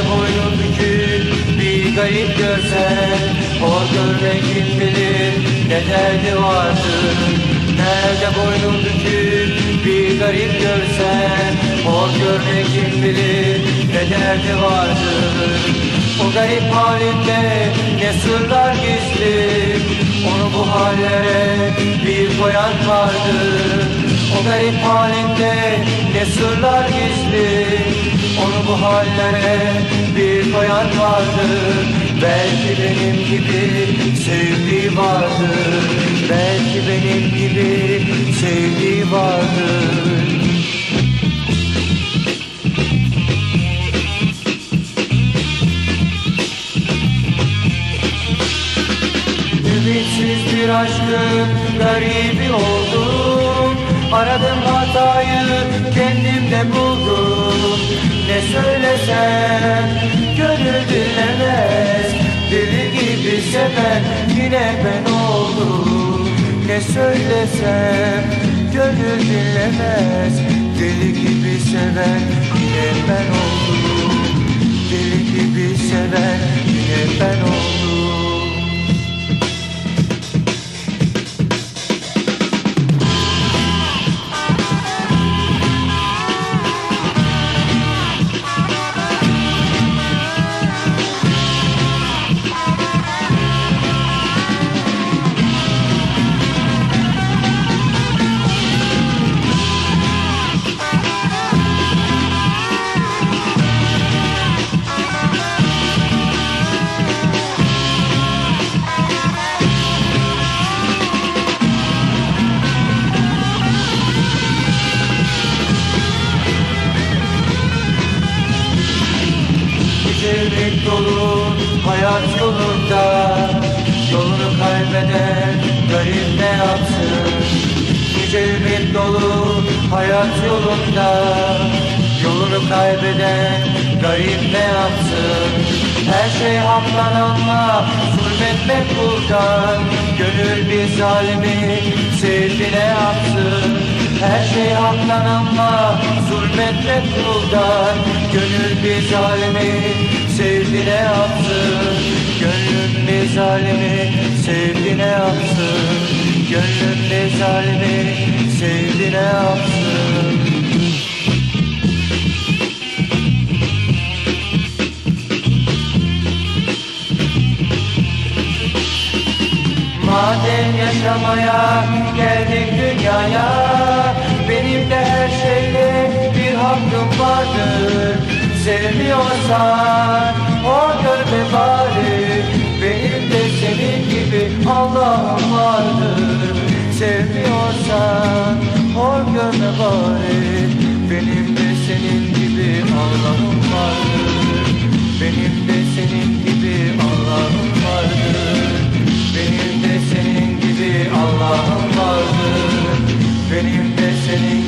boynu bükük bir garip görsen Hor görme kim bilir ne derdi vardır. Nerede boynu bükük bir garip görsen Hor görme kim bilir ne derdi vardır. O garip halinde ne sırlar gizli Onu bu hallere bir koyan vardır O garip halinde ne sırlar gizli. Onu bu hallere bir koyan vardır Belki benim gibi sevdiği vardır Belki benim gibi sevdiği vardır Ümitsiz bir aşkın garibi oldum Aradım hatayı kendimde buldum. Ne söylesem gönül dinlemez Deli gibi seven yine ben oldum. Ne söylesem gönül dinlemez Deli gibi seven yine ben oldum. Deli gibi seven yine ben oldum Güzellik dolu hayat yolunda Yolunu kaybeden garip ne yapsın? Güzellik dolu hayat yolunda Yolunu kaybeden garip ne yapsın? Her şey haktan ama zulmetmek buradan Gönül bir zalimi sevdi ne yapsın. Her şey haktan ama zulmetmek kuldan Gönül bir zalimi sevdi ne yapsın Gönlüm bir zalimi sevdi ne yapsın Gönlüm bir zalimi sevdi ne yapsın Madem yaşamaya geldik dünyaya Benim de her şeyde bir hakkım vardır seviyorsan O görme bari Benim de senin gibi Allah'ım vardır. Sevmiyorsan O görme bari Benim de senin gibi Allah'ım vardır. Benim de senin gibi Allah'ım vardır. Benim de senin gibi Allah'ım vardır. Benim de senin